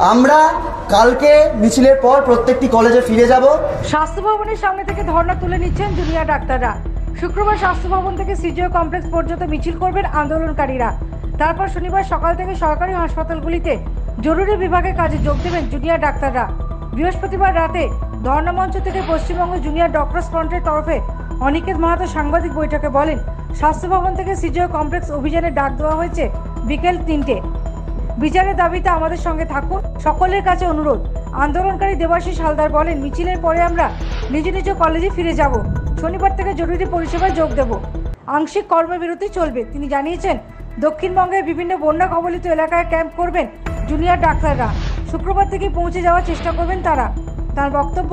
আমরা কালকে মিছিলের পর প্রত্যেকটি কলেজে ফিরে যাব। স্বাস্থ্য ভবনের সামনে থেকে ধর্ণা তুলে নিচ্ছেন জুনিয়র ডাক্তাররা। শুক্রবার স্বাস্থ্য ভবন থেকে সিজিও কমপ্লেক্স পর্যন্ত মিছিল করবেন আন্দোলনকারীরা। তারপর শনিবার সকাল থেকে সরকারি হাসপাতালগুলিতে জরুরি বিভাগে কাজে যোগ দেবেন জুনিয়র ডাক্তাররা। বৃহস্পতিবার রাতে ধর্ণা মঞ্চ থেকে পশ্চিমবঙ্গ জুনিয়র ডক্টরস ফ্রন্টের তরফে অনিকেত মাহাতো সাংবাদিক বৈঠকে বলেন স্বাস্থ্য ভবন থেকে সিজিও কমপ্লেক্স অভিযানে ডাক দেওয়া হয়েছে বিকেল তিনটে। বিচারের দাবিতে আমাদের সঙ্গে থাকুন। সকলের কাছে অনুরোধ, আন্দোলনকারী দেবাশিস হালদার বলেন, মিছিলের পরে আমরা নিজ নিজ কলেজে ফিরে যাব। শনিবার থেকে জরুরি পরিষেবায় যোগ দেব। আংশিক কর্মবিরতি চলবে। তিনি জানিয়েছেন, দক্ষিণবঙ্গের বিভিন্ন বন্যা কবলিত এলাকায় ক্যাম্প করবেন জুনিয়র ডাক্তাররা। শুক্রবার থেকে পৌঁছে যাওয়ার চেষ্টা করবেন তারা। তার বক্তব্য,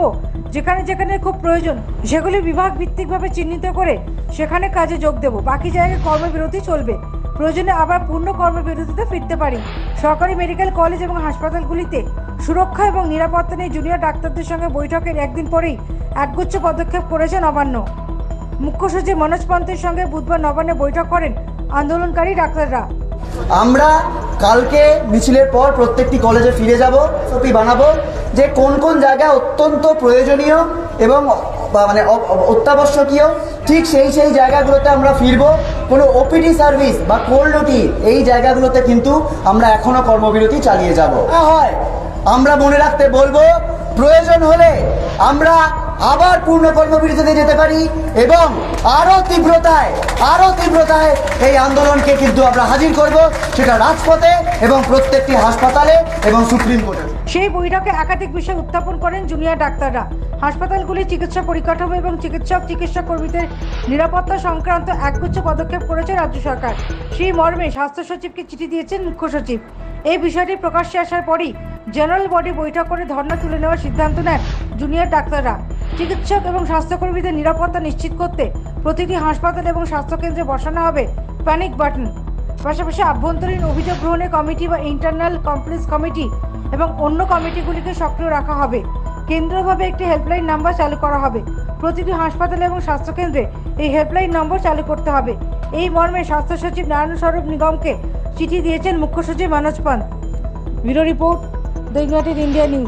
যেখানে যেখানে খুব প্রয়োজন, সেগুলি বিভাগ ভিত্তিকভাবে চিহ্নিত করে সেখানে কাজে যোগ দেব। বাকি জায়গায় কর্মবিরতি চলবে। প্রয়োজনে আবার পূর্ণ কর্মবিরতিতে ফিরতে পারি। সরকারি মেডিকেল কলেজ এবং হাসপাতালগুলিতে সুরক্ষা এবং নিরাপত্তা নিয়ে জুনিয়র ডাক্তারদের সঙ্গে বৈঠকের একদিন পরেই একগুচ্ছ পদক্ষেপ করেছে নবান্ন। মুখ্য সচিব মনোজ পন্থের সঙ্গে বুধবার নবান্নে বৈঠক করেন আন্দোলনকারী ডাক্তাররা। আমরা কালকে মিছিলের পর প্রত্যেকটি কলেজে ফিরে যাব, ছবি বানাবো যে কোন কোন জায়গা অত্যন্ত প্রয়োজনীয় এবং মানে অত্যাবশ্যকীয় ঠিক সেই সেই জায়গাগুলোতে আমরা ফিরবো। কোনো ওপিডি সার্ভিস বা কোল্ড ওটি এই জায়গাগুলোতে কিন্তু আমরা এখনও কর্মবিরতি চালিয়ে যাব। হয়। আমরা মনে রাখতে বলব প্রয়োজন হলে আমরা আবার পূর্ণ কর্মবিরতিতে যেতে পারি এবং আরও তীব্রতায় আরও তীব্রতায় এই আন্দোলনকে কিন্তু আমরা হাজির করব সেটা রাজপথে এবং প্রত্যেকটি হাসপাতালে এবং সুপ্রিম কোর্টে। সেই বৈঠকে একাধিক বিষয় উত্থাপন করেন জুনিয়র ডাক্তাররা। হাসপাতালগুলির চিকিৎসা পরিকাঠামো এবং চিকিৎসক চিকিৎসা কর্মীদের নিরাপত্তা সংক্রান্ত একগুচ্ছ পদক্ষেপ করেছে রাজ্য সরকার। সেই মর্মে স্বাস্থ্য সচিবকে চিঠি দিয়েছেন মুখ্য সচিব। এই বিষয়টি প্রকাশ্যে আসার পরই জেনারেল বডি বৈঠক করে ধর্ণা তুলে নেওয়ার সিদ্ধান্ত নেন জুনিয়র ডাক্তাররা। চিকিৎসক এবং স্বাস্থ্যকর্মীদের নিরাপত্তা নিশ্চিত করতে প্রতিটি হাসপাতাল এবং স্বাস্থ্যকেন্দ্রে বসানো হবে প্যানিক বাটন। পাশাপাশি আভ্যন্তরীণ অভিযোগ গ্রহণের কমিটি বা ইন্টারনাল কমপ্লেক্স কমিটি এবং অন্য কমিটিগুলিকে সক্রিয় রাখা হবে। কেন্দ্রভাবে একটি হেল্পলাইন নাম্বার চালু করা হবে। প্রতিটি হাসপাতাল এবং স্বাস্থ্যকেন্দ্রে এই হেল্পলাইন নম্বর চালু করতে হবে। এই মর্মে স্বাস্থ্য সচিব নারায়ণ স্বরূপ নিগমকে চিঠি দিয়েছেন মুখ্য সচিব মানজ পান bureau report United India News.